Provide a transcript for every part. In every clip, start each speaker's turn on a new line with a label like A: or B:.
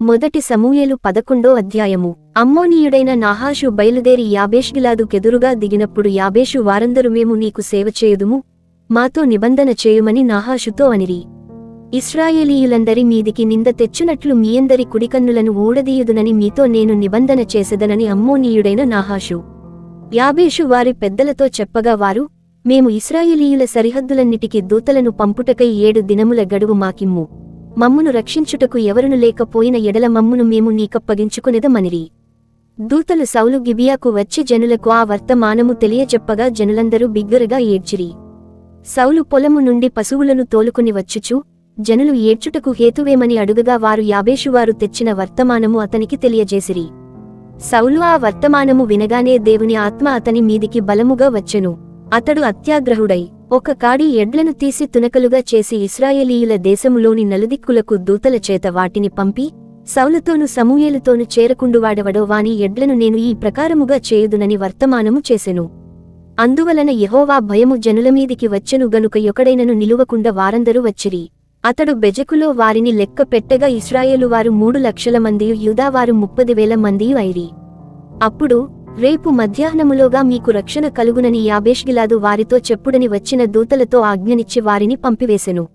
A: మొదటి సమూయేలు పదకొండో అధ్యాయము. అమ్మోనీయుడైన నాహాషు బయలుదేరి యాబేష్గిలాదుకెదురుగా దిగినప్పుడు యాబేషు వారందరూ మేము నీకు సేవ చేయుదుము మాతో నిబంధన చేయుమని నాహాషుతో అనిరి. ఇస్రాయేలీయులందరి మీదికి నింద తెచ్చునట్లు మీయందరి కుడికన్నులను ఊడదీయుదునని మీతో నేను నిబంధన చేసెదనని అమ్మోనీయుడైన నాహాషు. యాబేషు వారి పెద్దలతో చెప్పగా వారు మేము ఇస్రాయేలీయుల సరిహద్దులన్నిటికీ దూతలను పంపుటకై ఏడు దినముల గడువు మాకిమ్ము. మమ్మును రక్షించుటకు ఎవరును లేకపోయిన ఎడల మమ్మును మేము నీకప్పగించుకునేదమనిరి దూతలు సౌలు గిబియాకు వచ్చి జనులకు ఆ వర్తమానము తెలియచెప్పగా జనులందరూ బిగ్గరగా ఏడ్చిరి. సౌలు పొలము నుండి పశువులను తోలుకుని వచ్చుచు జనులు ఏడ్చుటకు హేతువేమని అడుగగా వారు యాబేషువారు తెచ్చిన వర్తమానము అతనికి తెలియజేసిరి. సౌలు ఆ వర్తమానము వినగానే దేవుని ఆత్మ అతని మీదికి బలముగా వచ్చెను. అతడు అత్యాగ్రహుడై ఒక కాడి ఎడ్లను తీసి తునకలుగా చేసి ఇస్రాయేలీయుల దేశములోని నలుదిక్కులకు దూతల చేత వాటిని పంపి సౌలతోను సమూయేలుతోను చేరకుండువాడవడో వాని ఎడ్లను నేను ఈ ప్రకారముగా చేయుదునని వర్తమానము చేసెను. అందువలన యహోవా భయము జనులమీదికి వచ్చెను గనుక యొకడైనను నిలువకుండా వారందరూ వచ్చిరి. అతడు బెజకులో వారిని లెక్క పెట్టగా ఇస్రాయేలు వారు మూడు లక్షల మందియు యూదావారు ముప్పది వేల మందియు అయిరి. అప్పుడు రేపు మధ్యాహ్నములోగా మీకు రక్షణ కలుగునని యాబేష్గిలాదు వారితో చెప్పుడని వచ్చిన దూతలతో ఆజ్ఞనిచ్చి వారిని పంపివేసెను.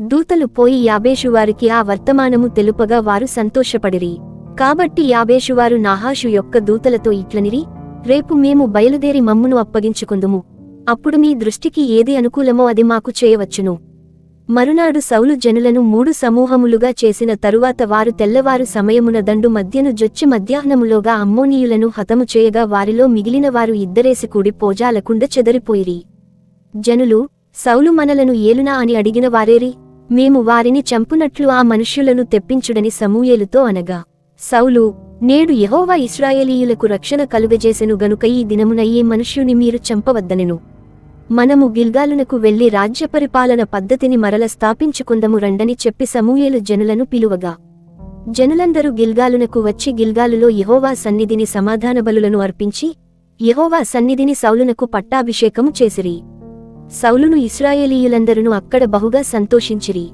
A: దూతలు పోయి యాబేషువారికి ఆ వర్తమానము తెలుపగా వారు సంతోషపడిరి. కాబట్టి యాబేషువారు నాహాషు యొక్క దూతలతో ఇట్లనిరి రేపు మేము బయలుదేరి మమ్మును అప్పగించుకుందుము. అప్పుడు మీ దృష్టికి ఏది అనుకూలమో అది మాకు చేయవచ్చును. మరునాడు సౌలు జనులను మూడు సమూహములుగా చేసిన తరువాత వారు తెల్లవారు సమయమున దండు మధ్యను జొచ్చి మధ్యాహ్నములోగా అమ్మోనీయులను హతము చేయగా వారిలో మిగిలిన వారు ఇద్దరేసి కూడి పోజాలకుండ చెదరిపోయిరి. జనులు సౌలు మనలను ఏలునా అని అడిగిన వారేరి? మేము వారిని చంపునట్లు ఆ మనుష్యులను తెప్పించుడని సమూయేలుతో అనగా సౌలు నేడు యహోవా ఇస్రాయేలీయులకు రక్షణ కలుగజేసెను గనుక ఈ దినమున ఈ మనుష్యుని మీరు చంపవద్దనెను. మనము గిల్గాలునకు వెళ్ళి రాజ్యపరిపాలన పద్ధతిని మరల స్థాపించుకుందము రండని చెప్పి సమూయేలు జనులను పిలువగా. జనులందరూ గిల్గాలునకు వచ్చి గిల్గాలులో యహోవా సన్నిధిని సమాధాన బలులను అర్పించి యహోవా సన్నిధిని సౌలునకు పట్టాభిషేకము చేసిరి. సౌలును ఇస్రాయేలీయులందరూ అక్కడ బహుగా సంతోషించిరి.